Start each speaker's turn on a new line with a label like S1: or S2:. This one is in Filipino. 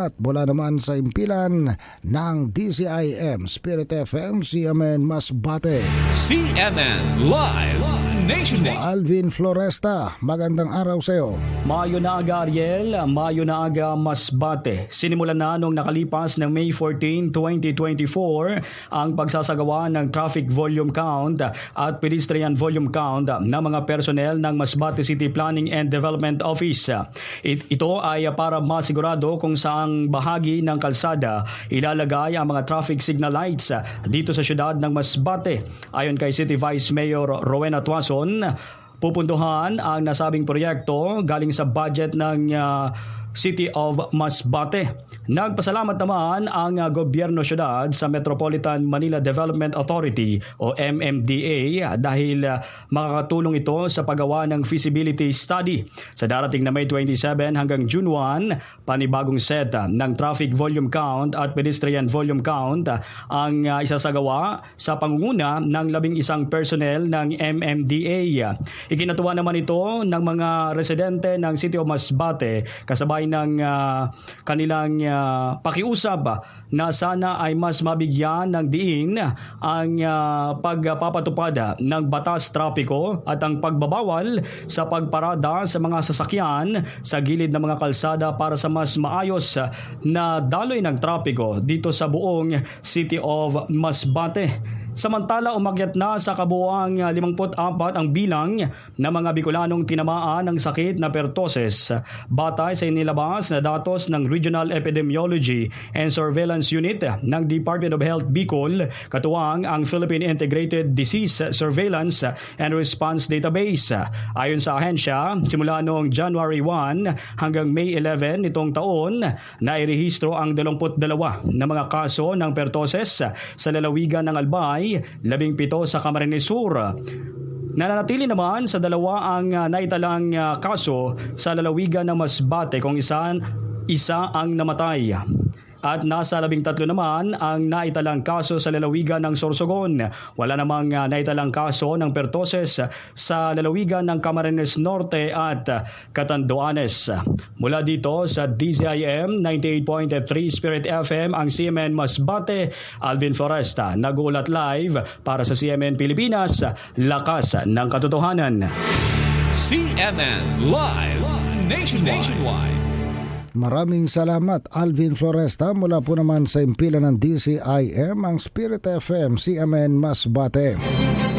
S1: At mula naman sa impilan ng DCIM, Spirit FM, CMN Masbate.
S2: CNN Live Nationwide.
S1: Alvin Floresta, magandang araw sa iyo.
S3: Mayo na aga Ariel, Mayo na aga Masbate. Sinimulan na nung nakalipas ng May 14, 2024 ang pagsasagawa ng traffic volume count at pedestrian volume count ng mga personnel ng Masbate City Planning and Development Office. It- ito ay para masigurado kung saang bahagi ng kalsada ilalagay ang mga traffic signal lights dito sa syudad ng Masbate. Ayon kay City Vice Mayor Rowena Tuason, Pupunduhan ang nasabing proyekto galing sa budget ng ah, City of Masbate. Nagpasalamat naman ang ah, gobyerno syudad sa Metropolitan Manila Development Authority o MMDA dahil ah, makakatulong ito sa paggawa ng feasibility study. Sa darating na May 27 hanggang June 1, panibagong set ah, ng traffic volume count at pedestrian volume count ang isasagawa sa pangunguna ng labing isang personnel ng MMDA. Ikinatuwa naman ito ng mga residente ng City of Masbate kasabay ng ah, kanilang ah, pakiusap na sana ay mas mabigyan ng diin ang ah, pagpapatupad ng batas trapiko at ang pagbabawal sa pagparada sa mga sasakyan sa gilid ng mga kalsada para sa mas maayos na daloy ng trapiko dito sa buong City of Masbate. Samantala umakyat na sa kabuuang ah, 54 ang bilang ng mga Bicolanong tinamaan ng sakit na pertussis batay sa inilabas na datos ng Regional Epidemiology and Surveillance Unit ng Department of Health Bicol katuwang ang Philippine Integrated Disease Surveillance and Response Database. Ayon sa ahensya, simula noong January 1 hanggang May 11 nitong taon, nairehistro ang 22 na mga kaso ng pertussis sa lalawigan ng Albay, 17 sa Camarines Sur. Nananatili naman sa dalawa ang ah, naitalang ah, kaso sa lalawigan ng Masbate kung isa, isa ang namatay. At nasa labing tatlo naman ang naitalang kaso sa lalawigan ng Sorsogon. Wala namang ah, naitalang kaso ng pertoses sa lalawigan ng Camarines Norte at Catanduanes. Mula dito sa DZIM 98.3 Spirit FM ang CMN Masbate, Alvin Foresta, nagulat live para sa CMN Pilipinas, lakas ng katotohanan.
S2: CNN Live Nationwide. Nationwide.
S1: Maraming salamat Alvin Floresta mula po naman sa impilan ng DCIM, ang Spirit FM, CMN Masbate.